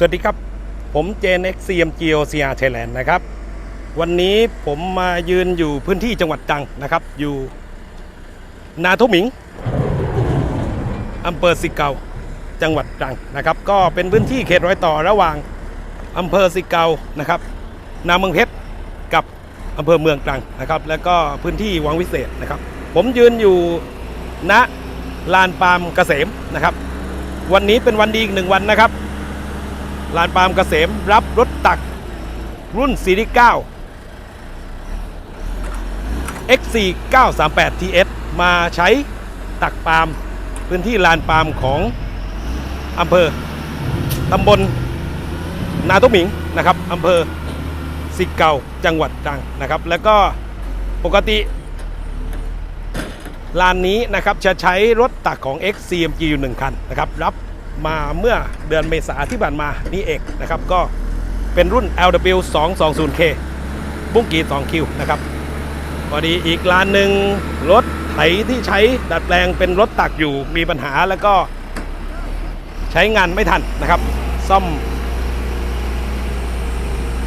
สวัสดีครับ ผมเจน X CMG OCR Thailand นนะครับ วันนี้ผมมายืนอยู่พื้นที่จังหวัดตรังนะครับ อยู่นาทุหมิงอำเภอสิเกาจังหวัดตรังนะครับ ก็เป็นพื้นที่เขตรอยต่อระหว่างอำเภอสิเกานะครับนาเมืองเพชรกับอำเภอเมืองตรังนะครับ แล้วก็พื้นที่วังวิเศษนะครับ ผมยืนอยู่ณลานปาล์มเกษมนะครับ วันนี้เป็นวันดีอีกหนึ่งวันนะครับ ลานปาล์มเกษมรับรถตักรุ่นซีรีส์9 XC 938 TS มาใช้ตักปาล์มพื้นที่ลานปาล์มของอำเภอตำบลนาตุหมิงนะครับอำเภอสิเกาจังหวัดตรังนะครับ แล้วก็ปกติลานนี้นะครับจะใช้รถตักของ XCMG อยู่หนึ่งคันนะครับรับ มาเมื่อเดือนเมษาที่ผ่านมานี่เองนะครับ ก็เป็นรุ่น LW 220K บุ้งกี2คิวนะครับพอดีอีกลานหนึ่งรถไถที่ใช้ดัดแปลงเป็นรถตักอยู่มีปัญหาแล้วก็ใช้งานไม่ทันนะครับ ซ่อม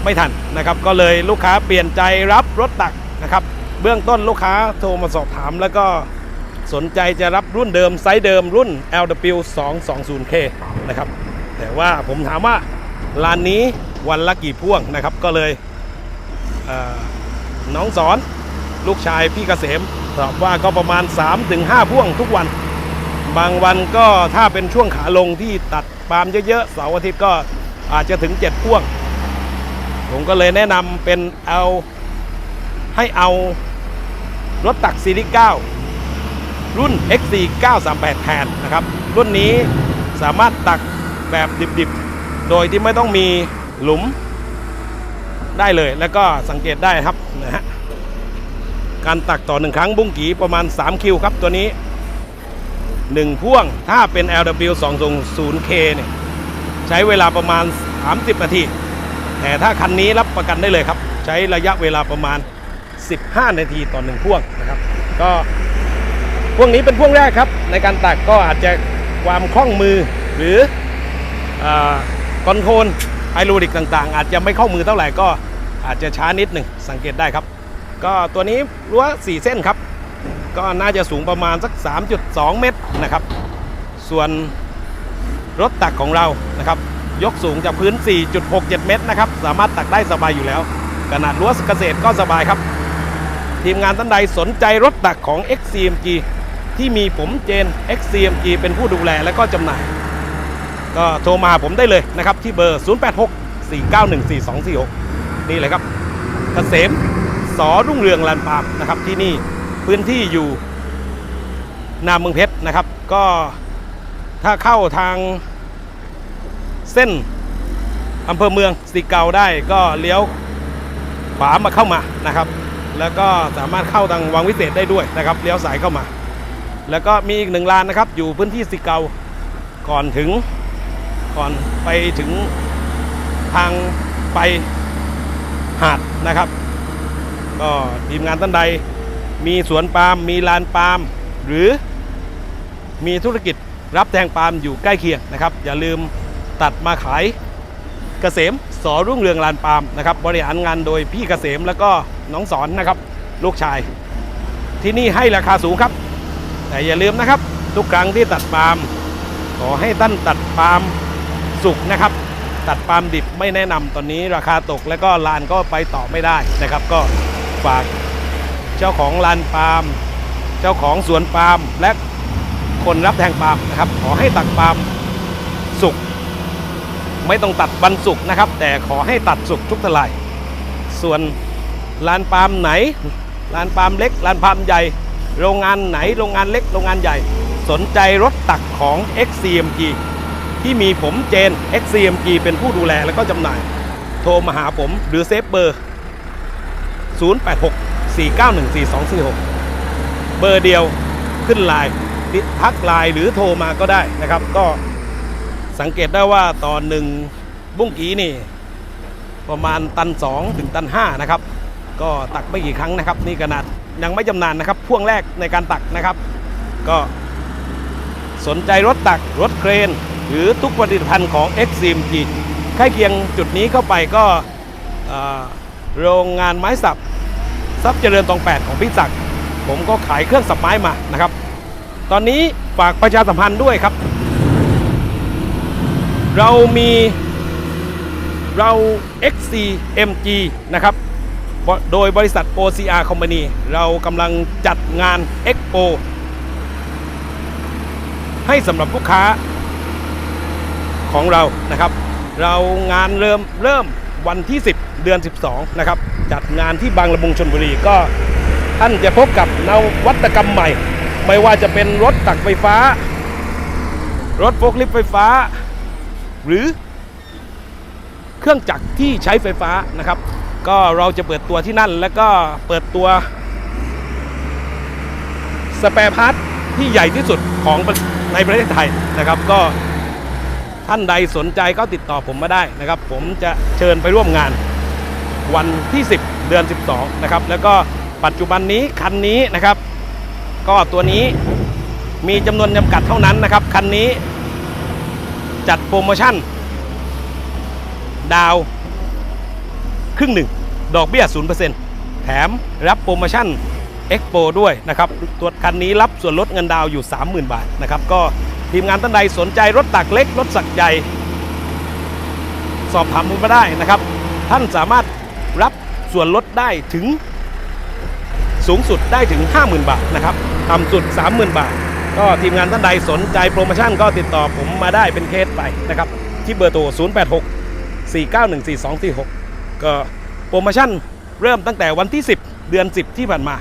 ไม่ทันนะครับ ก็เลยลูกค้าเปลี่ยนใจรับรถตักนะครับ เบื้องต้นลูกค้าโทรมาสอบถามแล้วก็ สนใจจะรับรุ่นเดิมไซส์เดิมรุ่น LW 220K นะครับ แต่ว่าผมถามว่าลานนี้วันละกี่พ่วงนะครับ ก็เลยเน้องสอนลูกชายพี่เกษมตอบว่าก็ประมาณ 3-5 พ่วงทุกวัน บางวันก็ถ้าเป็นช่วงขาลงที่ตัดปาล์มเยอะๆเสาร์อาทิตย์ก็อาจจะถึง 7 พ่วง ผมก็เลยแนะนำเป็นเอาให้เอารถตักซีรีส์9 รุ่น XC 938แทนนะครับ รุ่นนี้สามารถตักแบบดิบๆ โดยที่ไม่ต้องมีหลุมได้เลย แล้วก็สังเกตได้ครับนะฮะการตักต่อหนึ่งครั้งบุ้งกีประมาณ 3 คิวครับตัวนี้ 1 พ่วงถ้าเป็น LW 220K เนี่ยใช้เวลาประมาณ 30 นาที แต่ถ้าคันนี้รับประกันได้เลยครับ ใช้ระยะเวลาประมาณ 15 นาทีต่อหนึ่งพ่วงนะครับ ก็ พ่วงนี้เป็นพ่วงแรกครับ ในการตักก็อาจจะความคล่องมือหรือคอนโทรลไฮโดรลิกต่างๆ อาจจะไม่เข้ามือเท่าไหร่ก็อาจจะช้านิดหนึ่งสังเกตได้ครับ ก็ตัวนี้รั้ว4 เส้นครับ ก็น่าจะสูงประมาณสัก 3.2 เมตรนะครับ ส่วนรถตักของเรานะครับ ยกสูงจากพื้น 4.67 เมตรนะครับ สามารถตักได้สบายอยู่แล้ว ขนาดรั้วเกษตรก็สบายครับ ทีมงานท่านใดสนใจรถตักของ XCMG ที่มีผมเจน XCMG เป็นผู้ดูแลและก็จำหน่าย ก็โทรมาผมได้เลยนะครับ ที่เบอร์ 086 491 4246 นี่เลยครับเกษมสอรุ่งเรืองลานปามนะครับที่นี่พื้นที่อยู่นามเมืองเพชรนะครับ ก็ถ้าเข้าทางเส้นอำเภอเมืองสีเกาได้ก็เลี้ยวขวามาเข้ามานะครับ แล้วก็สามารถเข้าทางวังวิเศษได้ด้วยนะครับ เลี้ยวสายเข้ามา แล้วก็มีอีกหนึ่งลานนะครับ อยู่พื้นที่สีเกาก่อนถึงก่อนไปถึงทางไปหาดนะครับ ก็ทีมงานท่านใด มีสวนปาล์มมีลานปาล์มหรือมีธุรกิจรับแทงปาล์มอยู่ใกล้เคียงนะครับ อย่าลืมตัดมาขายเกษมสอรุ่งเรืองลานปาล์มนะครับ บริหารงานโดยพี่เกษมแล้วก็น้องสอนนะครับ ลูกชาย ที่นี่ให้ราคาสูงครับ แต่อย่าลืมนะครับ ทุกครั้งที่ตัดปาล์มขอให้ท่านตัดปาล์มสุกนะครับ ตัดปาล์มดิบไม่แนะนำตอนนี้ราคาตกแล้วก็ลานก็ไปต่อไม่ได้นะครับ ก็ฝากเจ้าของลานปาล์มเจ้าของสวนปาล์มและคนรับแทงปาล์มนะครับ ขอให้ตัดปาล์มสุกไม่ต้องตัดวันศุกนะครับ แต่ขอให้ตัดสุกทุกทลายส่วนลานปาล์มไหนลานปาล์มเล็กลานปาล์มใหญ่ โรงงานไหนโรงงานเล็กโรงงานใหญ่ สนใจรถตักของ XCMG ที่มีผมเจน XCMG เป็นผู้ดูแลและก็จำหน่าย โทรมาหาผมหรือเซฟเบอร์ 086 491 4246 เบอร์เดียวขึ้นไลน์ทักไลน์หรือโทรมาก็ได้นะครับ ก็สังเกตได้ว่าตอนหนึ่งบุ้งกีนี่ ประมาณตัน 2 ถึงตัน 5 นะครับ ก็ตักไม่กี่ครั้งนะครับ นี่ขนาด ยังไม่จำนานนะครับ พ่วงแรกในการตักนะครับ ก็สนใจรถตักรถเครน หรือทุกผลิตภัณฑ์ของ XCMG ใกล้เคียงจุดนี้เข้าไปก็โรงงานไม้สับทรัพย์เจริญตองแปดของพี่ศักดิ์ผมก็ขายเครื่องสับไม้มานะครับ ตอนนี้ฝากประชาสัมพันธ์ด้วยครับ เรามีเรา XCMG นะครับ โดยบริษัท OCR Company เรากำลังจัดงาน Expo ให้สำหรับลูกค้าของเรานะครับ เรางานเริ่มเริ่มวันที่ 10 เดือน 12 นะครับ จัดงานที่บางละมุงชนบุรีก็ท่านจะพบกับนวัตกรรมใหม่ ไม่ว่าจะเป็นรถตักไฟฟ้า รถโฟล์คลิฟไฟฟ้า หรือเครื่องจักรที่ใช้ไฟฟ้านะครับ ก็เราจะเปิดตัวที่นั่น แล้วก็เปิดตัวสเปรพาร์ทที่ใหญ่ที่สุดของในประเทศไทยนะครับ ก็ท่านใดสนใจก็ติดต่อผมมาได้นะครับ ผมจะเชิญไปร่วมงานวันที่ 10 เดือน 12 นะครับ แล้วก็ปัจจุบันนี้คันนี้นะครับ ก็ตัวนี้มีจำนวนจำกัดเท่านั้นนะครับ คันนี้จัดโปรโมชั่น ดาว รึ่งหนึ่ง ดอกเบี้ย 0%แถมรับโปรโมชั่น Expo ด้วยนะครับ ตัวคันนี้รับส่วนลดเงินดาวอยู่ 30,000 บาทนะครับ ก็ทีมงานท่านใดสนใจรถตักเล็ก รถสักใหญ่ สอบถามผมมาได้นะครับ ท่านสามารถรับส่วนลดได้ถึงสูงสุดได้ถึง 50,000 บาทนะครับต่ำสุด 30,000 บาท ก็ทีมงานท่านใดสนใจโปรโมชั่นก็ติดต่อผมมาได้เป็นเคสไปนะครับ ที่เบอร์โทร 086 4914246 ก็โปรโมชั่นเริ่มตั้งแต่วันที่ 10 เดือน 10 ที่ผ่านมา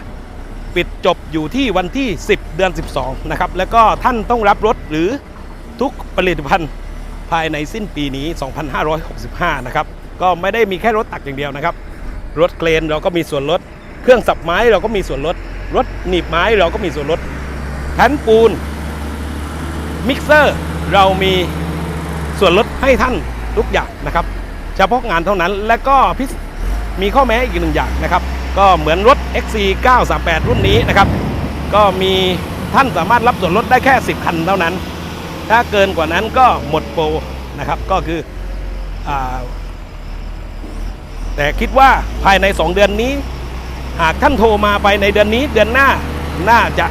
ปิดจบอยู่ที่วันที่ 10 เดือน 12 นะครับ แล้วก็ท่านต้องรับรถหรือทุกผลิตภัณฑ์ภายในสิ้นปีนี้ 2565 นะครับ ก็ไม่ได้มีแค่รถตักอย่างเดียวนะครับ รถเครนเราก็มีส่วนลด เครื่องสับไม้เราก็มีส่วนลด รถหนีบไม้เราก็มีส่วนลดแผ่นปูน มิกเซอร์เรามีส่วนลดให้ท่านทุกอย่างนะครับ ฉพาะงานเท่านั้น และก็พิมีข้อแม้อีกหนึ่งอย่างนะครับ ก็เหมือนรถ XC 938 รุ่นนี้นะครับ ก็มีท่านสามารถรับส่วนลดได้แค่ 10 คันเท่านั้น ถ้าเกินกว่านั้นก็หมดโปรนะครับ ก็คืออแต่คิดว่าภายใน 2 เดือนนี้ หากท่านโทรมาไปในเดือนนี้เดือนหน้าน่าจะ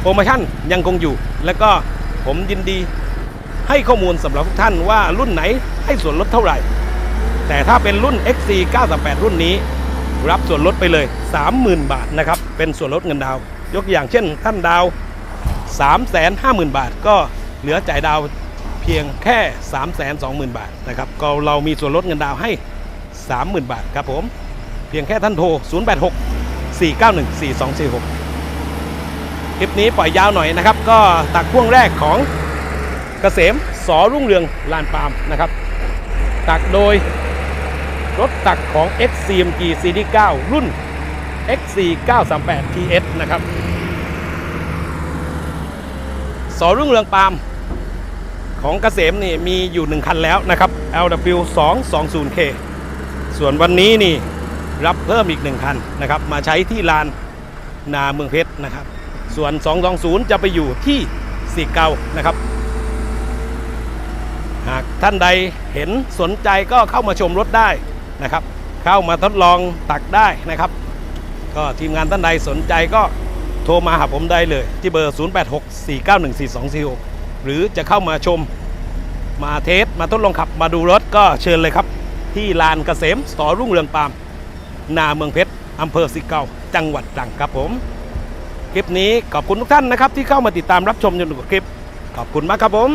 โปรโมชั่นยังคงอยู่ แล้วก็ผมยินดี ให้ข้อมูลสำหรับทุกท่านว่ารุ่นไหนให้ส่วนลดเท่าไหร่ แต่ถ้าเป็นรุ่น XC 938 รุ่นนี้ รับส่วนลดไปเลย 30,000 บาทนะครับ เป็นส่วนลดเงินดาว ยกอย่างเช่นท่านดาว 350,000 บาท ก็เหลือจ่ายดาวเพียงแค่ 320,000 บาทนะครับ ก็เรามีส่วนลดเงินดาวให้ 30,000 บาทครับผม เพียงแค่ท่านโทร 086 491 4246คลิปนี้ปล่อยยาวหน่อยนะครับ ก็ตักพ่วงแรกของ กษมสอรุ่งเรืองลานปาล์มนะครับ ตักโดยรถตักของ XCMG CD9 รุ่น XC 938 TS นะครับ สอรุ่งเรืองปาล์มของเกษมนี่มีอยู่ 1 คันแล้วนะครับ LW 220K ส่วนวันนี้นี่รับเพิ่มอีก 1 คันนะครับ มาใช้ที่ลานนาเมืองเพชรนะครับ ส่วน 220 จะไปอยู่ที่สีเกานะครับ ท่านใดเห็นสนใจก็เข้ามาชมรถได้นะครับ เข้ามาทดลองตักได้นะครับ ก็ทีมงานท่านใดสนใจก็โทรมาหาผมได้เลย ที่เบอร์ 0864914246 หรือจะเข้ามาชมมาเทสมาทดลองขับมาดูรถก็เชิญเลยครับ ที่ลานเกษมสอรุ่งเรืองปาม นาเมืองเพชรอำเภอสิเกาจังหวัดตรังครับผม คลิปนี้ขอบคุณทุกท่านนะครับ ที่เข้ามาติดตามรับชมจนจบคลิป ขอบคุณมากครับผม